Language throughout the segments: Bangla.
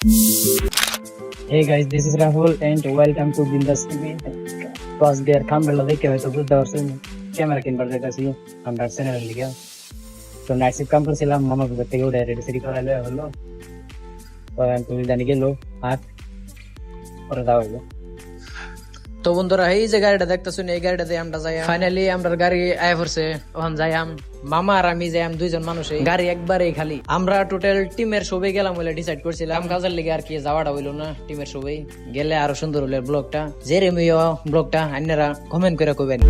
Hey guys, this is Rahul and welcome to Bindas TV. তো আজকে আর খামবেলা দেখে হয়তো বুঝতে পারছেন ক্যামেরা কিনবার যেতেছি আমরা চ্যানেলের লিগে তো নাইট শিফট কাম করছিলাম মামা ঘর থেকে উঠে রেডি সেডি করা হলো তো আমি তুমি জানি গেলো আর পরে যাওয়া হইল তো বন্ধুরা, এই যে গাড়িটা দেখতেছুন, এই গাড়িটাতে আমরা যাই ফাইনালি আমরা গাড়ি আয় পড়ছে, ওখান যাইয়াম। মামা আর আমি যাইয়াম দুইজন মানুষ, গাড়ি একবারেই খালি। আমরা টোটাল টিমের সবাই গেলাম বলে ডিসাইড করছিলাম, কাজের লিগে আর কি যাওয়াটা হইল না টিমের সবাই। গেলে আরও সুন্দর হলো ব্লগটা। যে রেমিও ব্লগটা আন্যরা কমেন্ট করে কবেন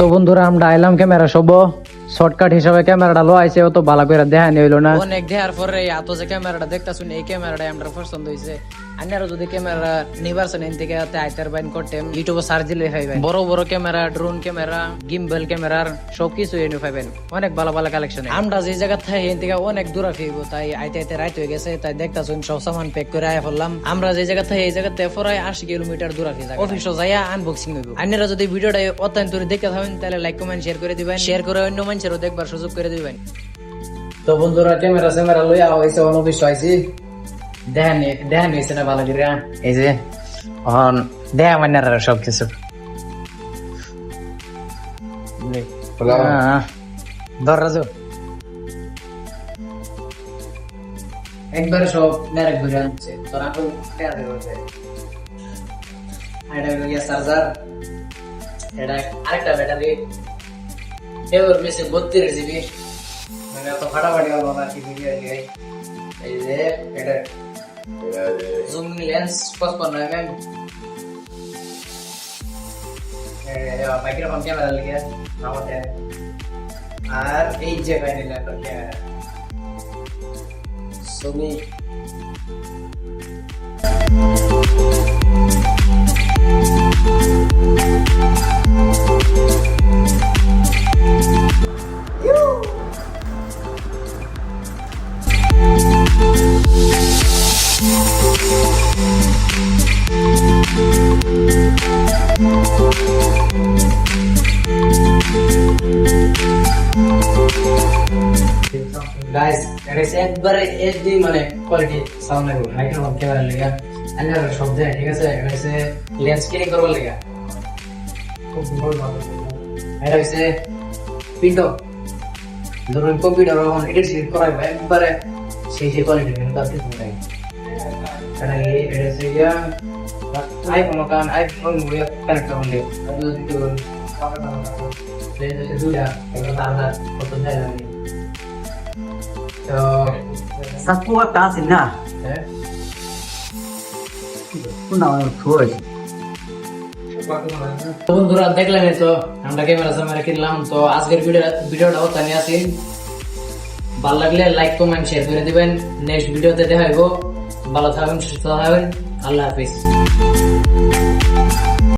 তো বন্ধুরা আমরা আইলাম ক্যামেরা সব শর্টকাট হিসাবে ক্যামেরাটা লো আইছে অত ভালো করে দেখা হইল না। অনেক দেখার পরে এত যে ক্যামেরাটা দেখতাছুন এই ক্যামেরাটা আমরা পছন্দ হইছে। আন্যারা যদি ক্যামেরা নিবারছেন এন থেকে আইতার বাইন করতেন ইউটিউবে সার্চ দিলে পাইবেন বড় বড় ক্যামেরা ড্রোন ক্যামেরা গিম্বল ক্যামেরার সবকিছু এনে পাইবেন অনেক ভালো ভালো কালেকশন আমরা যে জায়গা থাকি এন থেকে অনেক দূরে ফিরব তাই আইতে আইতে রাইত হয়ে গেছে, তাই দেখতাছুন সব সামান প্যাক করে আয় ফেললাম। আমরা যে জায়গা থাকি এই জায়গা থেকে প্রায় আশি কিলোমিটার দূরে ফিরে অফিসে যাইয়া আনবক্সিং হইব। আন্যরা যদি ভিডিওটা অত্যন্ত দেখতে থাকেন, তাহলে লাইক কমেন্ট শেয়ার করে দিবেন। শেয়ার করে অন্য মানুষেরও দেখবার সুযোগ করে দিবেন। তো বন্ধুরা ক্যামেরা স্যামেরা লইয়া হয়েছে অফিস হয়েছি। দেখেন দেখেন হয়েছে না ভালো করে এই যে এখন দেখা মানে সব কিছু ধর রাজু। একবারে সব মেরে ঘুরে আনছে। তোর এখন টেয়া দেবে এটা হলো গিয়া চার্জার এটা আরেকটা ব্যাটারি এবার মেশিন বত্রিশ জিবি মানে এত ফাটাফাটি হলো না কি ভিডিও এই যে এটা জুম লেন্স পঁচপন্ন এম মাইক্রোফোন ক্যামেরা লিখে আমাকে আর গাইস এটা একবারে এইচডি মানে কোয়ালিটি সাউন্ড লাগবে। মাইক্রোফোন ক্যামেরা লেগা। আন্ডার সব দেয় ঠিক আছে? এটা লেন্স স্ক্রিনিং করবার লেগা। খুব সুন্দর ভালো। এটা হচ্ছে পিন্টো ধরুন কম্পিউটার যখন এডিট সিডিট করাই একবারে সেই সেই কোয়ালিটি কিন্তু তার কিছু এটা এটা হচ্ছে ইয়া আইফোন কান আইফোনগুলো কানেক্ট করুন দিয়ে আপনি যদি কেউ লেন্স হচ্ছে দুটা একটা তার কত জানি। তো Satu kata sih nah. হ্যাঁ। তো বন্ধুরা দেখলেন তো আমরা ক্যামেরা স্যামেরা কিনলাম। তো আজকের ভিডিও ভিডিওটা ওখানে আসি ভালো লাগলে লাইক কমেন্ট শেয়ার করে দিবেন। নেক্সট ভিডিওতে দেখা হইব। ভালো থাকবেন সুস্থ থাকবেন। আল্লাহ হাফিজ।